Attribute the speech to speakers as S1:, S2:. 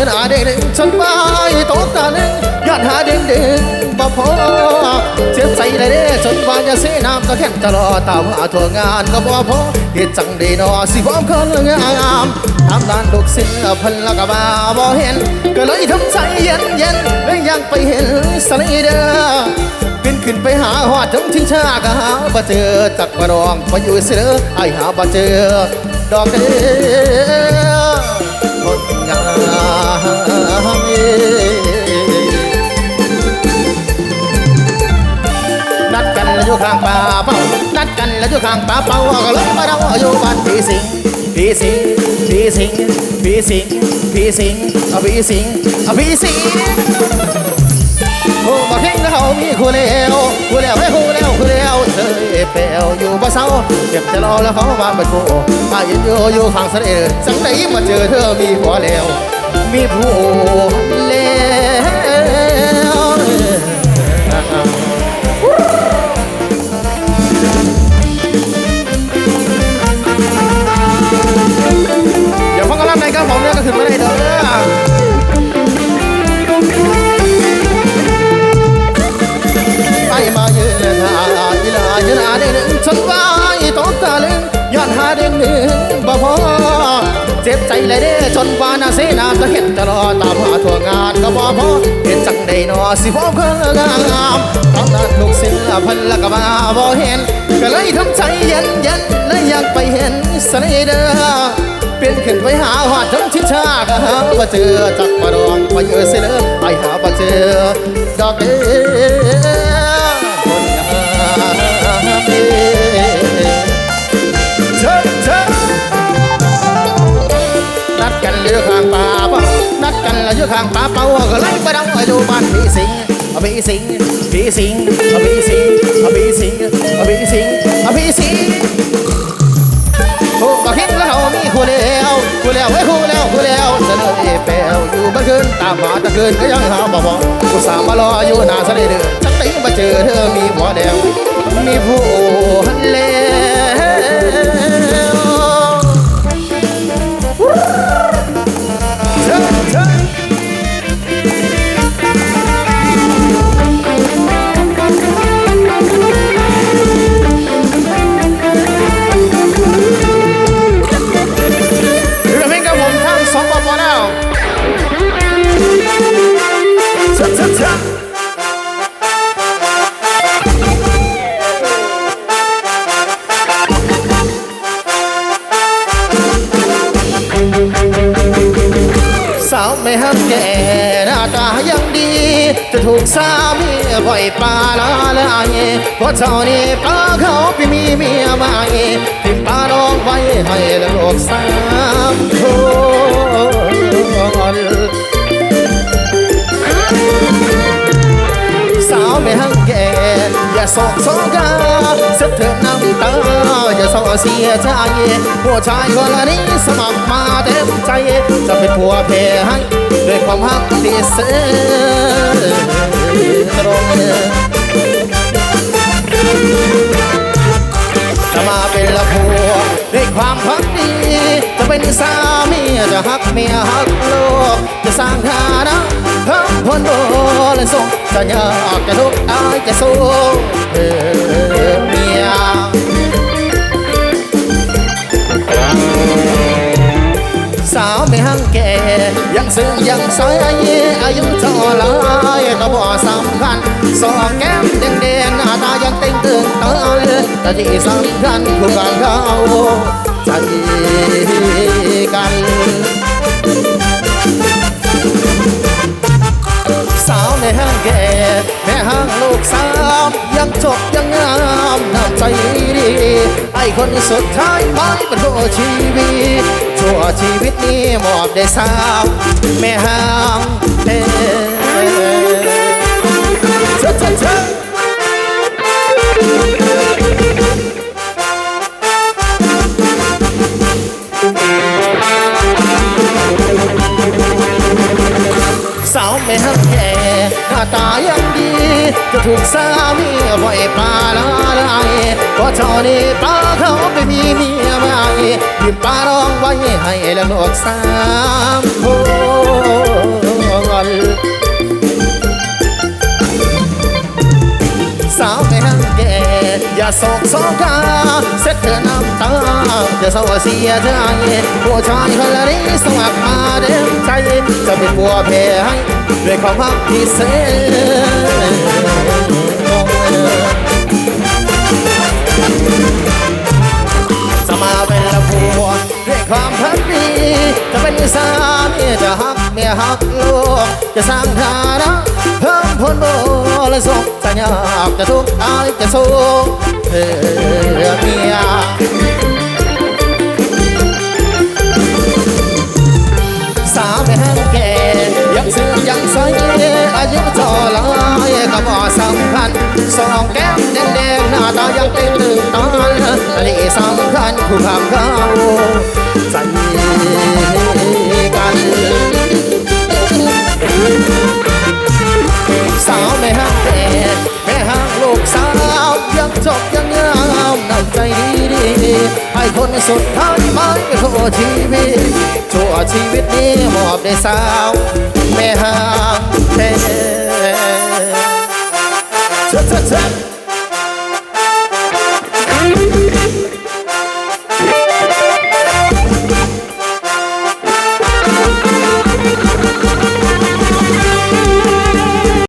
S1: อีลาเยอะหนาเด้งจนไม่ตกตาหนึ่งยอดหาเด้งเด้งบ่พอเจ็บใจเลยเด้จนว่าจะเสียน้ำก็แค่จะรอตามหาทั่วงานก็บ่พอเหตุจังได้นอสิพร้อมคนงามทำด้านลูกศิลพันล้วก็มาบ่เห็น ก็เลยทำใจเย็นเย็นๆเลยยังไปเห็นสไลเดอร์บินขึ้นไปหาหอดจงชิงชาก็หาบ่เจอจักมาดองมาอยู่เสือไอหาบ่เจอดอกเด้อคนงาม นัดกันแล้วอยู่ข้างป่าเป้านัดกันแล้วอยู่ข้างป่าเป้าก็เลยมาเราอยู่บ้านพี่สิงพี่สิงพี่สิงพี่สิงพี่สิงอะพี่สิงอะพี่สิงโอ้มาเพ่งเขามีคู่แล้วคู่แล้วให้คู่แล้วคู่แล้วเธอเปลวอยู่บ่เศร้าเก็บจะรอแล้วเขามาเป็นผู้อายืนอยู่อยู่ฝั่งเสด็จสังไหนมาเจอเธอมีผัวแล้ว มีผู้แล้ เจ็บใจเลยเด้จนวานาเสนาจะเห็นจะรอตามหาทั่วงานก็บ่พอเห็นจังได้นอสิพบคนงามตอนนั้นลูกศิลพันล้วก็มาบ่เห็น ก็เลยทำใจเย็นเย็นๆเลยอยากไปเห็นสไลเดอร์เปลี่ยนขึ้นไปหาหอดทั้งชิชาก็หาบ่เจอจักมาดองมาเยอเสียเลยไอหาบ่เจอดอกเด้ อยู่ข้างป่าเป้าก็ไล่ไปดังอยู่บ้านพี่สิงพี่สิงพี่สิงพี่สิงพี่สิงพี่สิงพี่สิงโอ้ก็คิดแล้วเขามีคู่แล้วคู่แล้วเฮ้ยคู่แล้วคู่แล้วเสนอเอเปลอยู่บ้านคืนตามหาตะคืนก็ยังหาบ่บ่กูสามมารออยู่หน้าเสด็จจังไหนมาเจอเธอมีผัวแล้วมีผู้แล้ว ไม่ห้ามแก่หน้าตายังดี จะถูกสามีปล่อยปลาละลายเพราะเจ้านี่ปลาเขาไปมีเมียใหม่ทิ้งปลาน้องไว้ให้ลูกสามคน อย่าสอกสอกาเสียเธอน้ำตา อย่าเศร้าเสียใจผู้ชายคนนี้สมัครมาเต็มใจ จะเป็นผัวเพให้ด้วยความหักที่เสื่อตรงจะมาเป็นละผัวด้วยความพักดี จะเป็นสามีจะหักเมียหักลูกจะสร้าง ส่งจะยากจะทุกอายจะสู้เออเมียสาวไม่หังแก่ยังซึ้งยังสายอายุเท่าไรก็บ่สำคัญสองแก้มแดงๆหน้าตายังเต่งตึงเตาแต่ที่สำคัญคือการเข้าใจ ห้างลูกสาวยังจบยังงามน้ำใจดีไอ้คนสุดท้ายไม่เป็นโชีวิตชั่วชีวิตนี้มอบได้สาวแม่ห้างเด้เถูกสามีปล่อยปลาละลายเพราะเจ้านี่ปลาเขาไปมีปลารองไว้ให้ละลูกสามคนสาวแม่แก่อย่าโศกโศกาเส็จเธอน้ำตาอย่าเศร้าเสียใจผู้ชายคนนี้สมัครมาเดิมใจจะเป็นบัวเพให้ด้วยความรักพิเศษ ความพักดีจะเป็นสามีจะหักเมียหักลูกจะสร้างฐานะเพิ่มพลบุญและสุขจะยากจะทุกข์อายจะสูงเพื่อเมีย สำคัญคู่คำเขาใจกัน สาวแม่ห้างแก่แม่ห้างลูกสาวยังจบยังงามนำใจดีดีๆให้คนสุดท้ายไม่โทษชีวิตชั่วชีวิตนี้มอบได้สาว แม่ห้างแก่เชิดเชิดเชิด